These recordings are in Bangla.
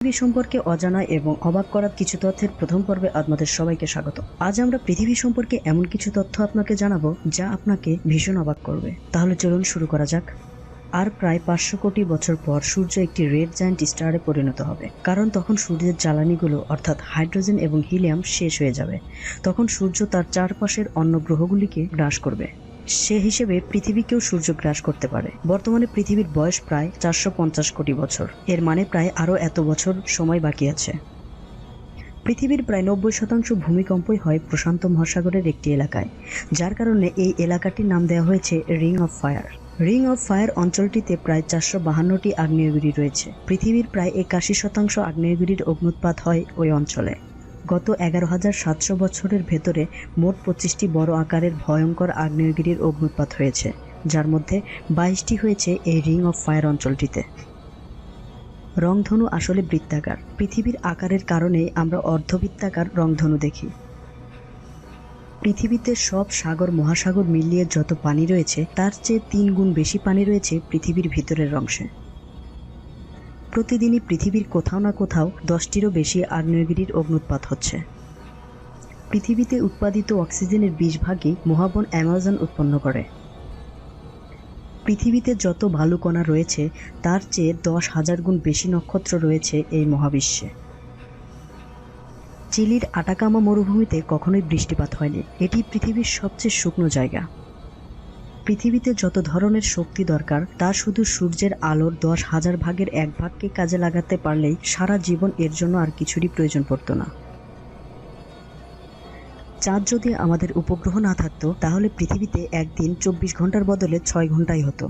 পৃথিবী সম্পর্কে অজানা এবং অবাক করার কিছু তথ্যের প্রথম পর্বে আপনাদের সবাইকে স্বাগত। আজ আমরা পৃথিবী সম্পর্কে এমন কিছু তথ্য আপনাকে জানাব যা আপনাকে ভীষণ অবাক করবে। তাহলে চলুন শুরু করা যাক। আর প্রায় পাঁচশো কোটি বছর পর সূর্য একটি রেড জায়ান্ট স্টারে পরিণত হবে। কারণ তখন সূর্যের জ্বালানিগুলো, অর্থাৎ হাইড্রোজেন এবং হিলিয়াম, শেষ হয়ে যাবে। তখন সূর্য তার চারপাশের অন্য গ্রহগুলিকে গ্রাস করবে। সে হিসেবে পৃথিবীকেও সূর্য গ্রাস করতে পারে। বর্তমানে পৃথিবীর বয়স প্রায় চারশো পঞ্চাশ কোটি বছর। এর মানে প্রায় আরও এত বছর সময় বাকি আছে। পৃথিবীর প্রায় নব্বই শতাংশ ভূমিকম্পই হয় প্রশান্ত মহাসাগরের একটি এলাকায়। যার কারণে এই এলাকাটির নাম দেওয়া হয়েছে ring of fire. Ring of fire অঞ্চলটিতে প্রায় চারশো বাহান্নটি আগ্নেয়গিরি রয়েছে। পৃথিবীর প্রায় একাশি শতাংশ আগ্নেয়গিরির অগ্নুৎপাত হয় ওই অঞ্চলে। গত এগারো হাজার সাতশো বছরের ভেতরে মোট পঁচিশটি বড় আকারের ভয়ঙ্কর আগ্নেয়গিরির অগ্নুৎপাত হয়েছে, যার মধ্যে বাইশটি হয়েছে এই রিং অফ ফায়ার অঞ্চলটিতে। রংধনু আসলে বৃত্তাকার। পৃথিবীর আকারের কারণেই আমরা অর্ধবৃত্তাকার রংধনু দেখি। পৃথিবীতে সব সাগর, মহাসাগর মিলিয়ে যত পানি রয়েছে, তার চেয়ে তিন গুণ বেশি পানি রয়েছে পৃথিবীর ভিতরের অংশে। প্রতিদিনই পৃথিবীর কোথাও না কোথাও দশটিরও বেশি আগ্নেয়গিরির অগ্নুৎপাত হচ্ছে। পৃথিবীতে উৎপাদিত অক্সিজেনের বিশ ভাগই মহাবন অ্যামাজন উৎপন্ন করে। পৃথিবীতে যত বালুকণা রয়েছে, তার চেয়ে দশ হাজার গুণ বেশি নক্ষত্র রয়েছে এই মহাবিশ্বে। চিলির আটাকামা মরুভূমিতে কখনোই বৃষ্টিপাত হয়নি। এটি পৃথিবীর সবচেয়ে শুকনো জায়গা। পৃথিবীতে যত ধরনের শক্তি দরকার, তা শুধু সূর্যের আলোর দশ হাজার ভাগের এক ভাগকে কাজে লাগাতে পারলেই সারা জীবন এর জন্য আর কিছুরই প্রয়োজন পড়তো না। চাঁদ যদি আমাদের উপগ্রহ না থাকতো, তাহলে পৃথিবীতে একদিন চব্বিশ ঘণ্টার বদলে ছয় ঘন্টাই হতো।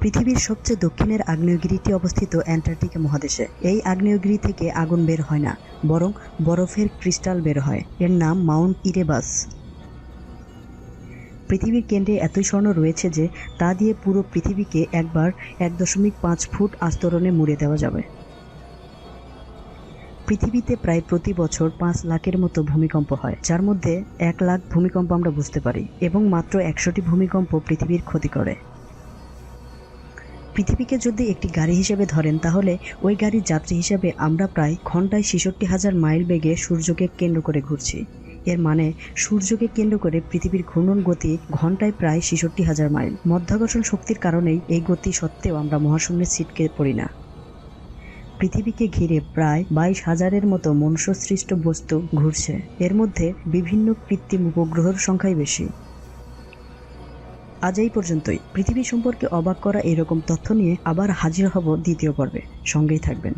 পৃথিবীর সবচেয়ে দক্ষিণের আগ্নেয়গিরিটি অবস্থিত অ্যান্টার্কটিকা মহাদেশে, এই আগ্নেয়গিরি থেকে আগুন বের হয় না, বরং বরফের ক্রিস্টাল বের হয়। এর নাম মাউন্ট ইরেবাস। পৃথিবীর কেন্দ্রে এতই স্বর্ণ রয়েছে যে তা দিয়ে পুরো পৃথিবীকে একবার এক দশমিক পাঁচ ফুট আস্তরণে মুড়ে দেওয়া যাবে। পৃথিবীতে প্রায় প্রতি বছর পাঁচ লাখের মতো ভূমিকম্প হয়, যার মধ্যে এক লাখ ভূমিকম্প আমরা বুঝতে পারি এবং মাত্র একশোটি ভূমিকম্প পৃথিবীর ক্ষতি করে। পৃথিবীকে যদি একটি গাড়ি হিসেবে ধরেন, তাহলে ওই গাড়ির যাত্রী হিসেবে আমরা প্রায় ঘন্টায় ছেষট্টি হাজার মাইল বেগে সূর্যকে কেন্দ্র করে ঘুরছি। এর মানে সূর্যকে কেন্দ্র করে পৃথিবীর ঘূর্ণন গতি ঘন্টায় প্রায় ছেষট্টি হাজার মাইল। মধ্যাকর্ষণ শক্তির কারণেই এই গতি সত্ত্বেও আমরা মহাশূন্যে ছিটকে পড়ি না। পৃথিবীকে ঘিরে প্রায় বাইশ হাজারের মতো মনুষ্যসৃষ্ট বস্তু ঘুরছে। এর মধ্যে বিভিন্ন কৃত্রিম উপগ্রহের সংখ্যাই বেশি। আজ এই পর্যন্তই। পৃথিবী সম্পর্কে অবাক করা এরকম তথ্য নিয়ে আবার হাজির হব দ্বিতীয় পর্বে। সঙ্গেই থাকবেন।